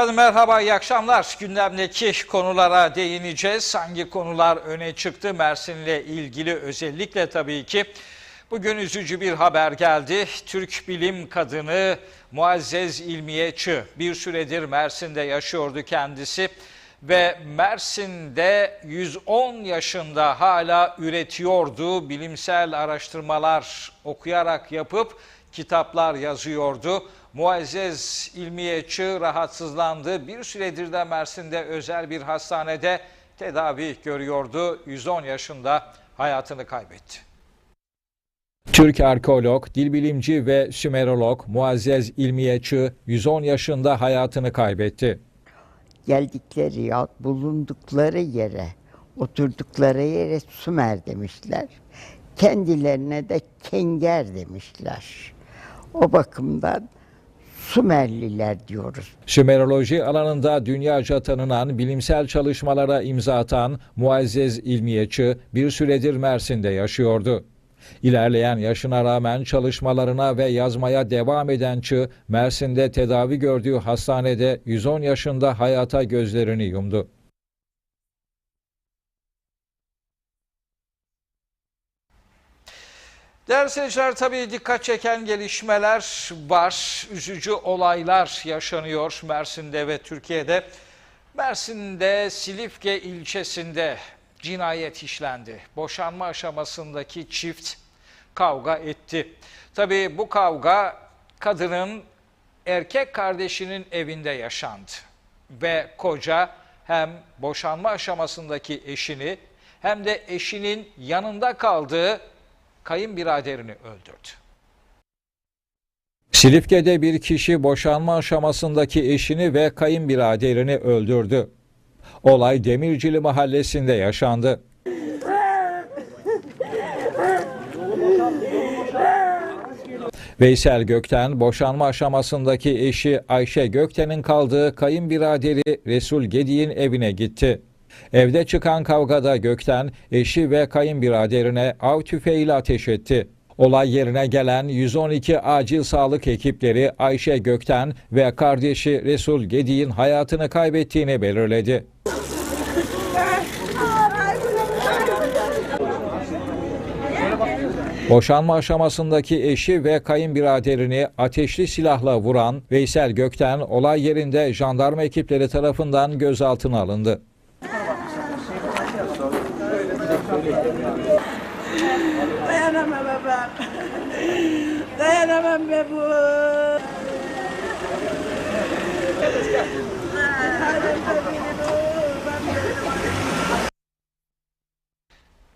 Efendim merhaba, iyi akşamlar. Gündemdeki konulara değineceğiz. Hangi konular öne çıktı Mersin'le ilgili özellikle tabii ki. Bugün üzücü bir haber geldi. Türk bilim kadını Muazzez İlmiye bir süredir Mersin'de yaşıyordu kendisi. Ve Mersin'de 110 yaşında hala üretiyordu. Bilimsel araştırmalar okuyarak yapıp kitaplar yazıyordu. Muazzez İlmiye Çığ rahatsızlandı. Bir süredir de Mersin'de özel bir hastanede tedavi görüyordu. 110 yaşında hayatını kaybetti. Türk arkeolog, dil bilimci ve Sümerolog Muazzez İlmiye Çığ 110 yaşında hayatını kaybetti. geldikleri ya bulundukları yere, oturdukları yere Sümer demişler. Kendilerine de Kenger demişler. O bakımdan Sümerliler diyoruz. Sümeroloji alanında dünyaca tanınan bilimsel çalışmalara imza atan Muazzez İlmiye Çığ bir süredir Mersin'de yaşıyordu. İlerleyen yaşına rağmen çalışmalarına ve yazmaya devam eden Çığ, Mersin'de tedavi gördüğü hastanede 110 yaşında hayata gözlerini yumdu. Değerli seyirciler tabii dikkat çeken gelişmeler var. Üzücü olaylar yaşanıyor Mersin'de ve Türkiye'de. Mersin'de Silifke ilçesinde cinayet işlendi. Boşanma aşamasındaki çift kavga etti. Tabii bu kavga kadının erkek kardeşinin evinde yaşandı. Ve koca hem boşanma aşamasındaki eşini hem de eşinin yanında kaldığı kayınbiraderini öldürdü. Silifke'de bir kişi boşanma aşamasındaki eşini ve kayınbiraderini öldürdü. Olay Demircili mahallesinde yaşandı. Veysel Gökten boşanma aşamasındaki eşi Ayşe Gökten'in kaldığı kayınbiraderi Resul Gedik'in evine gitti. Evde çıkan kavgada Gökten eşi ve kayınbiraderine av tüfeğiyle ateş etti. Olay yerine gelen 112 acil sağlık ekipleri Ayşe Gökten ve kardeşi Resul Gedik'in hayatını kaybettiğini belirledi. Boşanma aşamasındaki eşi ve kayınbiraderini ateşli silahla vuran Veysel Gökten olay yerinde jandarma ekipleri tarafından gözaltına alındı. Dayanamam be bu.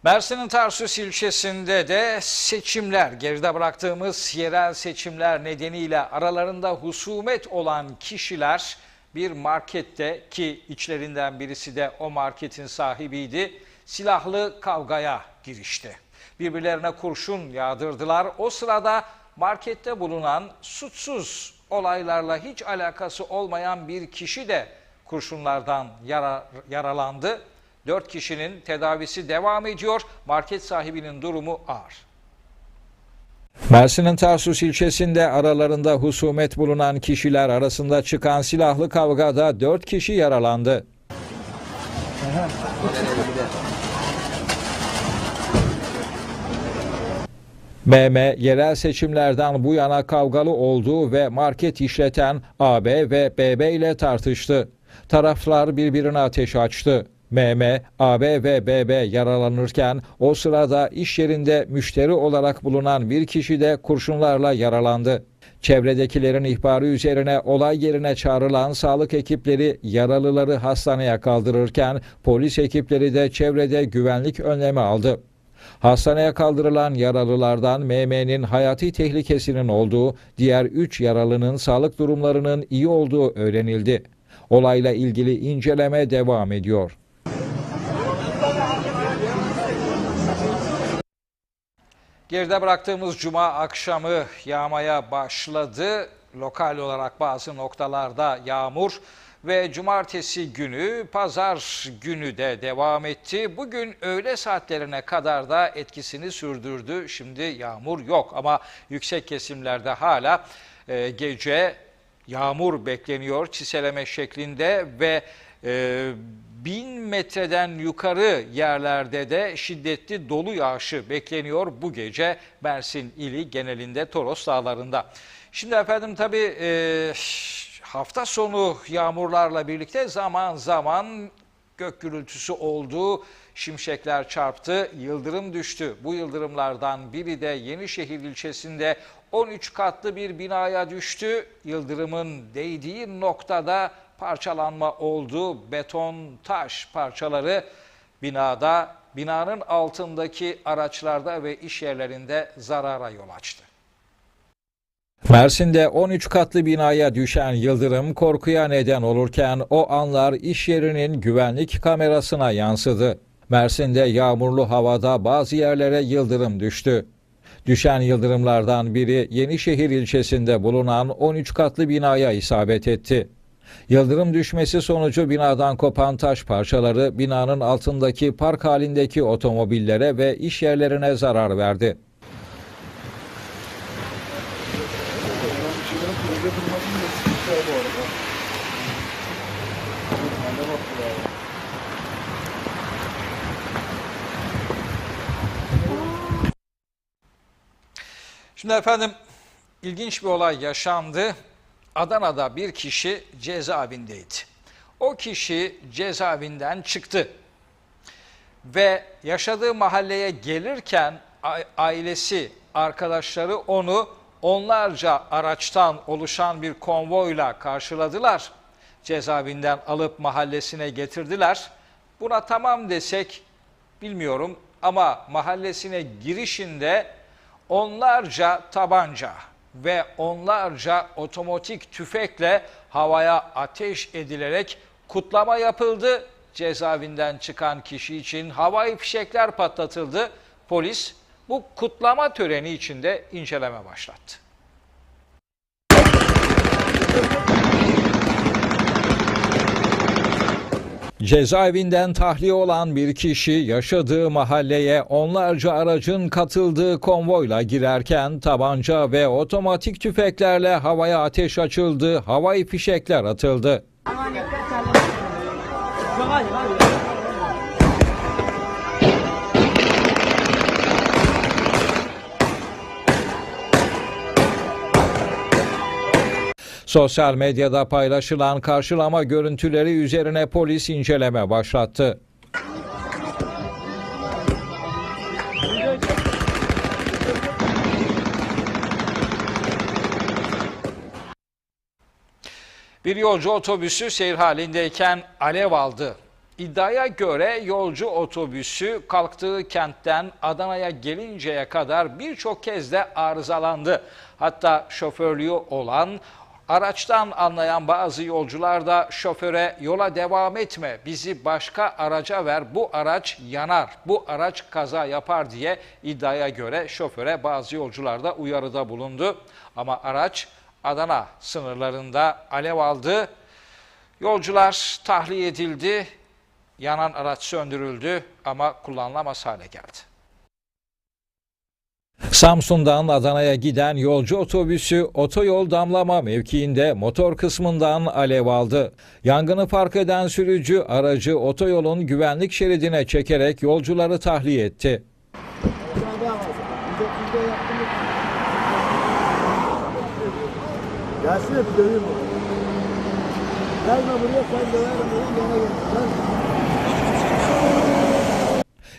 Mersin'in Tarsus ilçesinde de seçimler, geride bıraktığımız yerel seçimler nedeniyle aralarında husumet olan kişiler bir markette ki içlerinden birisi de o marketin sahibiydi, silahlı kavgaya girişti. Birbirlerine kurşun yağdırdılar. O sırada markette bulunan suçsuz olaylarla hiç alakası olmayan bir kişi de kurşunlardan yara, yaralandı. Dört kişinin tedavisi devam ediyor. Market sahibinin durumu ağır. Mersin'in Tarsus ilçesinde aralarında husumet bulunan kişiler arasında çıkan silahlı kavgada dört kişi yaralandı. MM yerel seçimlerden bu yana kavgalı olduğu ve market işleten AB ve BB ile tartıştı. Taraflar birbirine ateş açtı. MM, AB ve BB yaralanırken o sırada iş yerinde müşteri olarak bulunan bir kişi de kurşunlarla yaralandı. Çevredekilerin ihbarı üzerine olay yerine çağrılan sağlık ekipleri yaralıları hastaneye kaldırırken polis ekipleri de çevrede güvenlik önlemi aldı. Hastaneye kaldırılan yaralılardan MM'nin hayati tehlikesinin olduğu, diğer 3 yaralının sağlık durumlarının iyi olduğu öğrenildi. Olayla ilgili inceleme devam ediyor. Geride bıraktığımız cuma akşamı yağmaya başladı. Lokal olarak bazı noktalarda yağmur ve cumartesi günü pazar günü de devam etti. Bugün öğle saatlerine kadar da etkisini sürdürdü. Şimdi yağmur yok ama yüksek kesimlerde hala e, gece yağmur bekleniyor çiseleme şeklinde ve e, bin metreden yukarı yerlerde de şiddetli dolu yağışı bekleniyor bu gece Mersin ili genelinde Toros Dağları'nda. Şimdi efendim tabii e, hafta sonu yağmurlarla birlikte zaman zaman gök gürültüsü oldu, şimşekler çarptı, yıldırım düştü. Bu yıldırımlardan biri de Yenişehir ilçesinde 13 katlı bir binaya düştü. Yıldırımın değdiği noktada parçalanma oldu. Beton, taş parçaları binada, binanın altındaki araçlarda ve iş yerlerinde zarara yol açtı. Mersin'de 13 katlı binaya düşen yıldırım korkuya neden olurken o anlar iş yerinin güvenlik kamerasına yansıdı. Mersin'de yağmurlu havada bazı yerlere yıldırım düştü. Düşen yıldırımlardan biri Yenişehir ilçesinde bulunan 13 katlı binaya isabet etti. Yıldırım düşmesi sonucu binadan kopan taş parçaları binanın altındaki park halindeki otomobillere ve iş yerlerine zarar verdi. Şimdi efendim ilginç bir olay yaşandı. Adana'da bir kişi cezaevindeydi. O kişi cezaevinden çıktı ve yaşadığı mahalleye gelirken ailesi, arkadaşları onu onlarca araçtan oluşan bir konvoyla karşıladılar. Cezaevinden alıp mahallesine getirdiler. Buna tamam desek bilmiyorum ama mahallesine girişinde onlarca tabanca ve onlarca otomatik tüfekle havaya ateş edilerek kutlama yapıldı. Cezaevinden çıkan kişi için havai fişekler patlatıldı. Polis bu kutlama töreni içinde inceleme başlattı. Cezaevinden tahliye olan bir kişi yaşadığı mahalleye onlarca aracın katıldığı konvoyla girerken tabanca ve otomatik tüfeklerle havaya ateş açıldı, havai fişekler atıldı. Sosyal medyada paylaşılan karşılama görüntüleri üzerine polis inceleme başlattı. Bir yolcu otobüsü seyir halindeyken alev aldı. İddiaya göre yolcu otobüsü kalktığı kentten Adana'ya gelinceye kadar birçok kez de arızalandı. Hatta şoförlüğü olan araçtan anlayan bazı yolcular da şoföre yola devam etme bizi başka araca ver bu araç yanar bu araç kaza yapar diye iddiaya göre şoföre bazı yolcular da uyarıda bulundu. Ama araç Adana sınırlarında alev aldı. Yolcular tahliye edildi. Yanan araç söndürüldü ama kullanılamaz hale geldi. Samsun'dan Adana'ya giden yolcu otobüsü otoyol damlama mevkiinde motor kısmından alev aldı. Yangını fark eden sürücü aracı otoyolun güvenlik şeridine çekerek yolcuları tahliye etti. Gelsin bir döveyim. Gelme buraya sen döverim yana gel.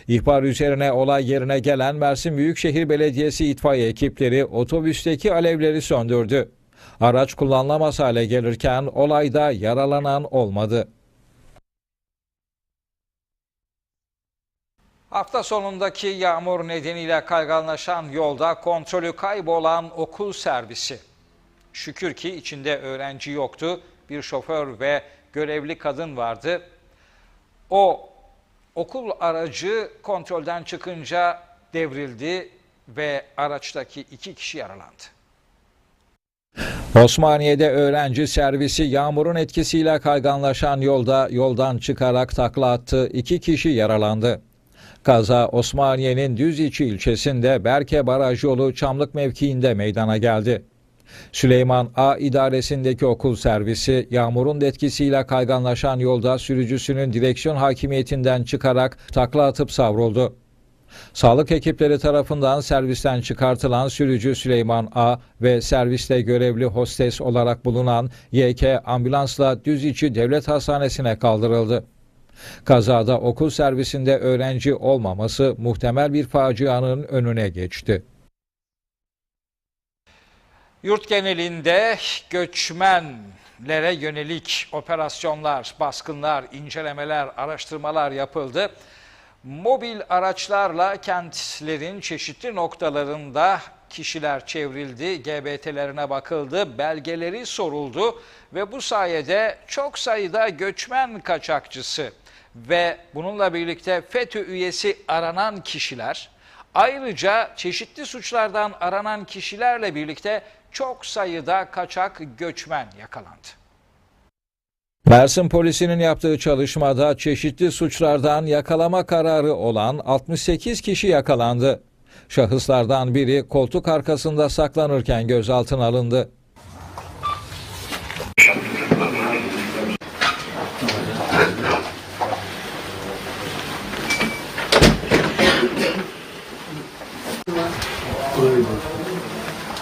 İhbar üzerine olay yerine gelen Mersin Büyükşehir Belediyesi itfaiye ekipleri otobüsteki alevleri söndürdü. Araç kullanılamaz hale gelirken olayda yaralanan olmadı. Hafta sonundaki yağmur nedeniyle kayganlaşan yolda kontrolü kaybolan okul servisi. Şükür ki içinde öğrenci yoktu. Bir şoför ve görevli kadın vardı. O okul aracı kontrolden çıkınca devrildi ve araçtaki iki kişi yaralandı. Osmaniye'de öğrenci servisi yağmurun etkisiyle kayganlaşan yolda yoldan çıkarak takla attı. İki kişi yaralandı. Kaza Osmaniye'nin Düziçi ilçesinde Berke Baraj yolu Çamlık mevkiinde meydana geldi. Süleyman A idaresindeki okul servisi yağmurun etkisiyle kayganlaşan yolda sürücüsünün direksiyon hakimiyetinden çıkarak takla atıp savruldu. Sağlık ekipleri tarafından servisten çıkartılan sürücü Süleyman A ve serviste görevli hostes olarak bulunan YK ambulansla Düziçi Devlet Hastanesi'ne kaldırıldı. Kazada okul servisinde öğrenci olmaması muhtemel bir facianın önüne geçti. Yurt genelinde göçmenlere yönelik operasyonlar, baskınlar, incelemeler, araştırmalar yapıldı. Mobil araçlarla kentlerin çeşitli noktalarında kişiler çevrildi, GBT'lerine bakıldı, belgeleri soruldu ve bu sayede çok sayıda göçmen kaçakçısı ve bununla birlikte FETÖ üyesi aranan kişiler Ayrıca çeşitli suçlardan aranan kişilerle birlikte çok sayıda kaçak göçmen yakalandı. Mersin polisinin yaptığı çalışmada çeşitli suçlardan yakalama kararı olan 68 kişi yakalandı. Şahıslardan biri koltuk arkasında saklanırken gözaltına alındı.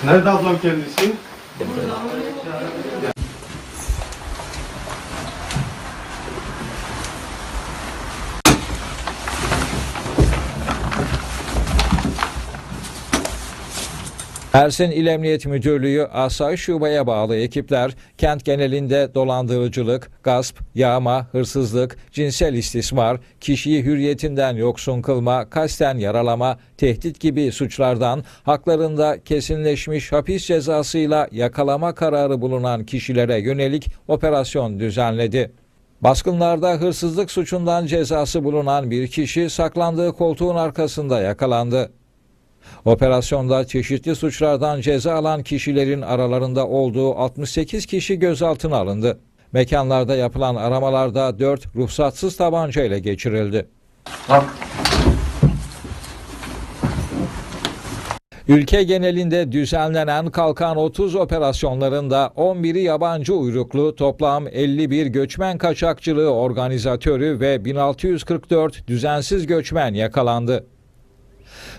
Nerede ablam kendisi? Ersin İl Emniyet Müdürlüğü Asayiş Şube'ye bağlı ekipler kent genelinde dolandırıcılık, gasp, yağma, hırsızlık, cinsel istismar, kişiyi hürriyetinden yoksun kılma, kasten yaralama, tehdit gibi suçlardan haklarında kesinleşmiş hapis cezasıyla yakalama kararı bulunan kişilere yönelik operasyon düzenledi. Baskınlarda hırsızlık suçundan cezası bulunan bir kişi saklandığı koltuğun arkasında yakalandı. Operasyonda çeşitli suçlardan ceza alan kişilerin aralarında olduğu 68 kişi gözaltına alındı. Mekanlarda yapılan aramalarda 4 ruhsatsız tabanca ile geçirildi. Ülke genelinde düzenlenen Kalkan 30 operasyonlarında 11'i yabancı uyruklu toplam 51 göçmen kaçakçılığı organizatörü ve 1644 düzensiz göçmen yakalandı.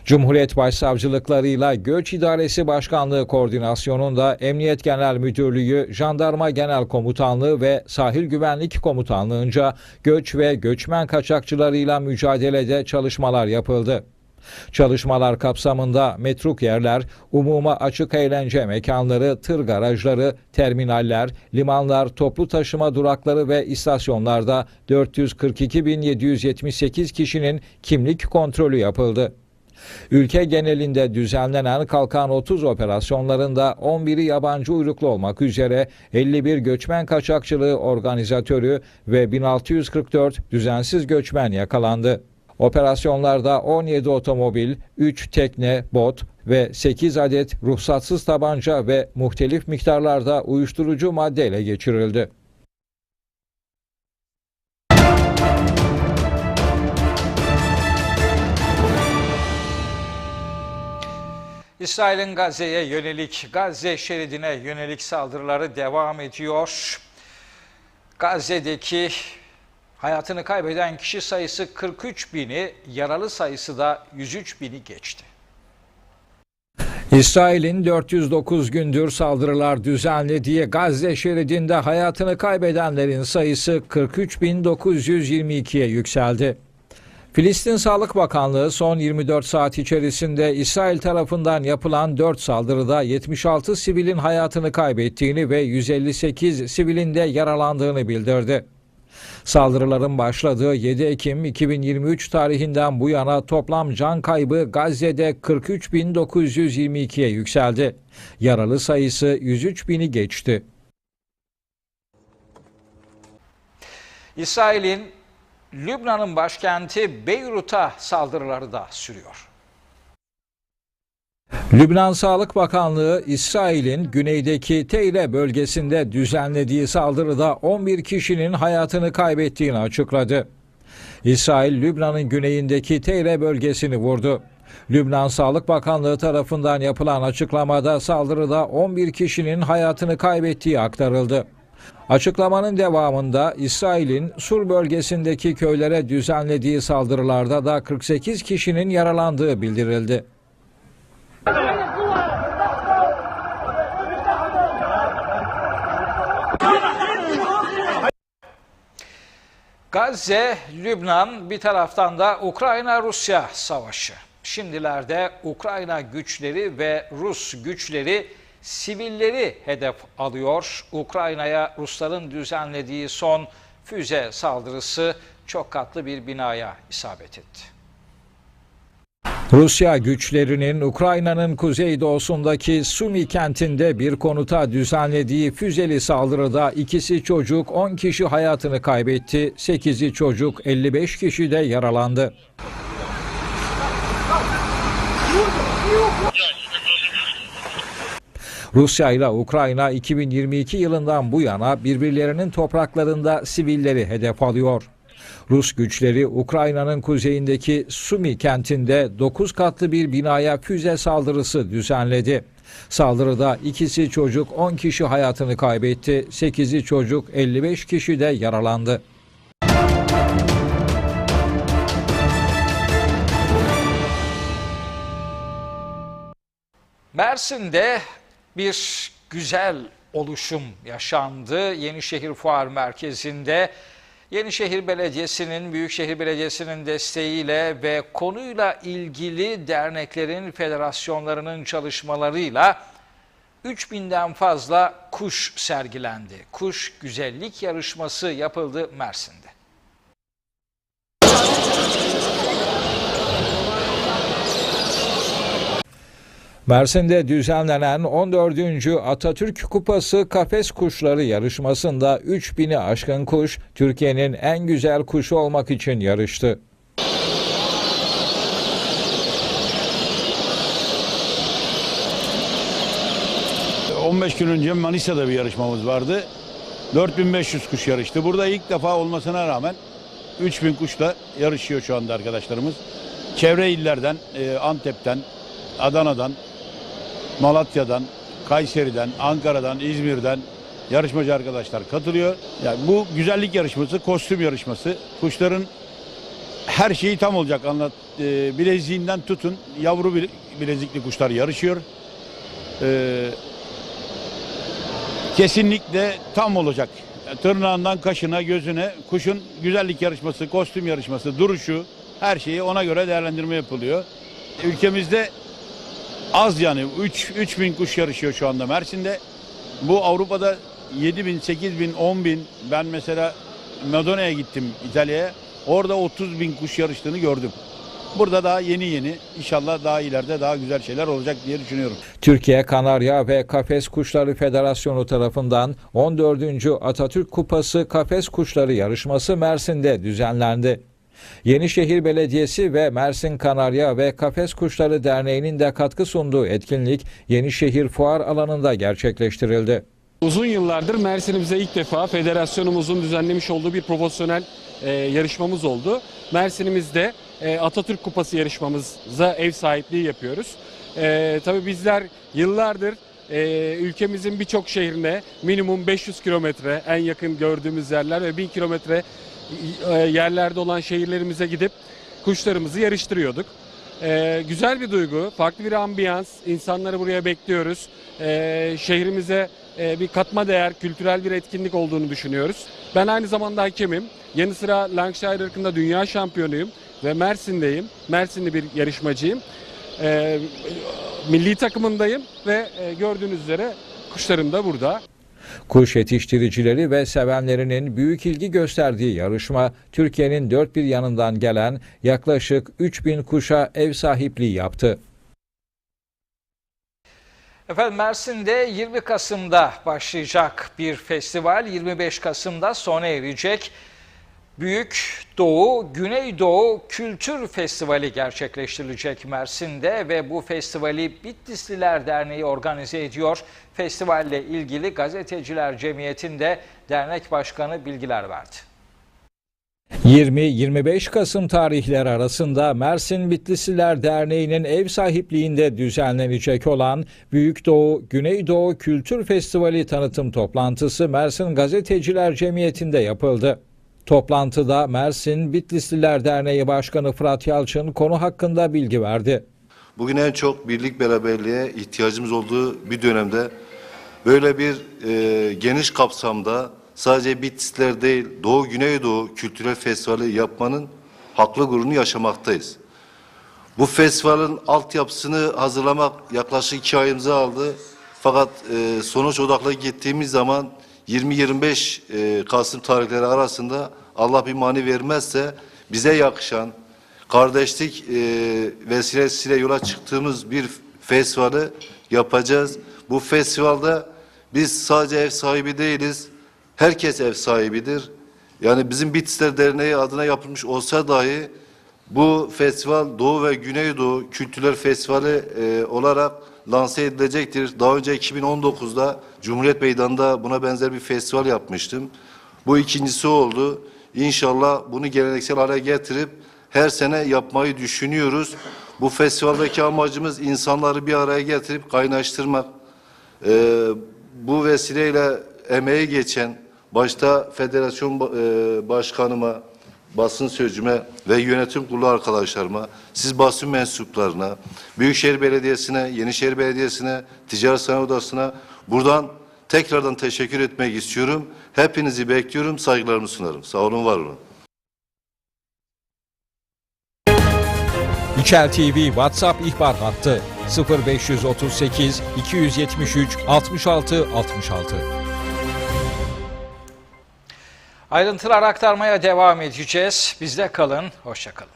Cumhuriyet Başsavcılıklarıyla Göç İdaresi Başkanlığı koordinasyonunda Emniyet Genel Müdürlüğü, Jandarma Genel Komutanlığı ve Sahil Güvenlik Komutanlığı'nca göç ve göçmen kaçakçılarıyla mücadelede çalışmalar yapıldı. Çalışmalar kapsamında metruk yerler, umuma açık eğlence mekanları, tır garajları, terminaller, limanlar, toplu taşıma durakları ve istasyonlarda 442.778 kişinin kimlik kontrolü yapıldı. Ülke genelinde düzenlenen Kalkan 30 operasyonlarında 11'i yabancı uyruklu olmak üzere 51 göçmen kaçakçılığı organizatörü ve 1644 düzensiz göçmen yakalandı. Operasyonlarda 17 otomobil, 3 tekne, bot ve 8 adet ruhsatsız tabanca ve muhtelif miktarlarda uyuşturucu madde ele geçirildi. İsrail'in Gazze'ye yönelik, Gazze şeridine yönelik saldırıları devam ediyor. Gazze'deki hayatını kaybeden kişi sayısı 43 bini, yaralı sayısı da 103 bini geçti. İsrail'in 409 gündür saldırılar düzenlediği Gazze şeridinde hayatını kaybedenlerin sayısı 43.922'ye yükseldi. Filistin Sağlık Bakanlığı son 24 saat içerisinde İsrail tarafından yapılan 4 saldırıda 76 sivilin hayatını kaybettiğini ve 158 sivilin de yaralandığını bildirdi. Saldırıların başladığı 7 Ekim 2023 tarihinden bu yana toplam can kaybı Gazze'de 43.922'ye yükseldi. Yaralı sayısı 103.000'i geçti. İsrail'in Lübnan'ın başkenti Beyrut'a saldırıları da sürüyor. Lübnan Sağlık Bakanlığı İsrail'in güneydeki Teyre bölgesinde düzenlediği saldırıda 11 kişinin hayatını kaybettiğini açıkladı. İsrail, Lübnan'ın güneyindeki Teyre bölgesini vurdu. Lübnan Sağlık Bakanlığı tarafından yapılan açıklamada saldırıda 11 kişinin hayatını kaybettiği aktarıldı. Açıklamanın devamında İsrail'in Sur bölgesindeki köylere düzenlediği saldırılarda da 48 kişinin yaralandığı bildirildi. Gazze, Lübnan bir taraftan da Ukrayna-Rusya savaşı. Şimdilerde Ukrayna güçleri ve Rus güçleri sivilleri hedef alıyor. Ukrayna'ya Rusların düzenlediği son füze saldırısı çok katlı bir binaya isabet etti. Rusya güçlerinin Ukrayna'nın kuzeydoğusundaki Sumi kentinde bir konuta düzenlediği füzeli saldırıda ikisi çocuk 10 kişi hayatını kaybetti, 8'i çocuk 55 kişi de yaralandı. Rusya ile Ukrayna 2022 yılından bu yana birbirlerinin topraklarında sivilleri hedef alıyor. Rus güçleri Ukrayna'nın kuzeyindeki Sumi kentinde 9 katlı bir binaya füze saldırısı düzenledi. Saldırıda ikisi çocuk 10 kişi hayatını kaybetti, 8'i çocuk 55 kişi de yaralandı. Mersin'de bir güzel oluşum yaşandı. Yenişehir Fuar Merkezi'nde Yenişehir Belediyesi'nin, Büyükşehir Belediyesi'nin desteğiyle ve konuyla ilgili derneklerin, federasyonlarının çalışmalarıyla 3000'den fazla kuş sergilendi. Kuş güzellik yarışması yapıldı Mersin'de. Mersin'de düzenlenen 14. Atatürk Kupası Kafes Kuşları yarışmasında 3000'i aşkın kuş Türkiye'nin en güzel kuşu olmak için yarıştı. Ee, 15 gün önce Manisa'da bir yarışmamız vardı. 4500 kuş yarıştı. Burada ilk defa olmasına rağmen 3000 kuşla yarışıyor şu anda arkadaşlarımız. Çevre illerden, e, Antep'ten, Adana'dan, Malatya'dan, Kayseri'den, Ankara'dan, İzmir'den yarışmacı arkadaşlar katılıyor. Yani bu güzellik yarışması, kostüm yarışması. Kuşların her şeyi tam olacak anlat. E, bileziğinden tutun yavru bile- bilezikli kuşlar yarışıyor. E, kesinlikle tam olacak. Tırnağından kaşına, gözüne kuşun güzellik yarışması, kostüm yarışması, duruşu her şeyi ona göre değerlendirme yapılıyor. Ülkemizde az yani 3 3000 kuş yarışıyor şu anda Mersin'de. Bu Avrupa'da 7000, 8000, 10000 ben mesela Madonea'ya gittim İtalya'ya. Orada 30 bin kuş yarıştığını gördüm. Burada daha yeni yeni inşallah daha ileride daha güzel şeyler olacak diye düşünüyorum. Türkiye Kanarya ve Kafes Kuşları Federasyonu tarafından 14. Atatürk Kupası Kafes Kuşları yarışması Mersin'de düzenlendi. Yenişehir Belediyesi ve Mersin Kanarya ve Kafes Kuşları Derneği'nin de katkı sunduğu etkinlik Yenişehir Fuar alanında gerçekleştirildi. Uzun yıllardır Mersin'imize ilk defa federasyonumuzun düzenlemiş olduğu bir profesyonel e, yarışmamız oldu. Mersin'imizde e, Atatürk Kupası yarışmamıza ev sahipliği yapıyoruz. E, tabii bizler yıllardır e, ülkemizin birçok şehrine minimum 500 kilometre en yakın gördüğümüz yerler ve 1000 kilometre e, yerlerde olan şehirlerimize gidip kuşlarımızı yarıştırıyorduk. Ee, güzel bir duygu, farklı bir ambiyans. İnsanları buraya bekliyoruz. Ee, şehrimize e, bir katma değer, kültürel bir etkinlik olduğunu düşünüyoruz. Ben aynı zamanda hakemim. Yanı sıra Lancashire ırkında dünya şampiyonuyum ve Mersin'deyim. Mersinli bir yarışmacıyım. Ee, milli takımındayım ve e, gördüğünüz üzere kuşlarım da burada. Kuş yetiştiricileri ve sevenlerinin büyük ilgi gösterdiği yarışma Türkiye'nin dört bir yanından gelen yaklaşık 3000 kuşa ev sahipliği yaptı. Efendim Mersin'de 20 Kasım'da başlayacak bir festival 25 Kasım'da sona erecek. Büyük Doğu, Güneydoğu Kültür Festivali gerçekleştirilecek Mersin'de ve bu festivali Bitlisliler Derneği organize ediyor. Festivalle ilgili Gazeteciler Cemiyeti'nde dernek başkanı bilgiler verdi. 20-25 Kasım tarihleri arasında Mersin Bitlisliler Derneği'nin ev sahipliğinde düzenlenecek olan Büyük Doğu Güneydoğu Kültür Festivali tanıtım toplantısı Mersin Gazeteciler Cemiyeti'nde yapıldı. Toplantıda Mersin Bitlisliler Derneği Başkanı Fırat Yalçın konu hakkında bilgi verdi. Bugün en çok birlik beraberliğe ihtiyacımız olduğu bir dönemde böyle bir e, geniş kapsamda sadece Bitlisler değil Doğu Güneydoğu Kültürel Festivali yapmanın haklı gururunu yaşamaktayız. Bu festivalin altyapısını hazırlamak yaklaşık iki ayımızı aldı. Fakat e, sonuç odaklı gittiğimiz zaman 20-25 e, Kasım tarihleri arasında Allah bir mani vermezse bize yakışan kardeşlik e, vesilesiyle yola çıktığımız bir festivali yapacağız. Bu festivalde biz sadece ev sahibi değiliz. Herkes ev sahibidir. Yani bizim Bitlisler Derneği adına yapılmış olsa dahi bu festival Doğu ve Güneydoğu Kültürel Festivali e, olarak lanse edilecektir. Daha önce 2019'da Cumhuriyet Meydanı'nda buna benzer bir festival yapmıştım. Bu ikincisi oldu. İnşallah bunu geleneksel hale getirip her sene yapmayı düşünüyoruz. Bu festivaldeki amacımız insanları bir araya getirip kaynaştırmak. Ee, bu vesileyle emeği geçen başta federasyon e, başkanıma, basın sözcüme ve yönetim kurulu arkadaşlarıma, siz basın mensuplarına, Büyükşehir Belediyesi'ne, Yenişehir Belediyesi'ne, Ticaret Sanayi Odası'na buradan tekrardan teşekkür etmek istiyorum. Hepinizi bekliyorum, saygılarımı sunarım. Sağ olun, var olun. İçel TV WhatsApp ihbar hattı 0538 273 66 66. Ayrıntılar aktarmaya devam edeceğiz. Bizde kalın, hoşça kalın.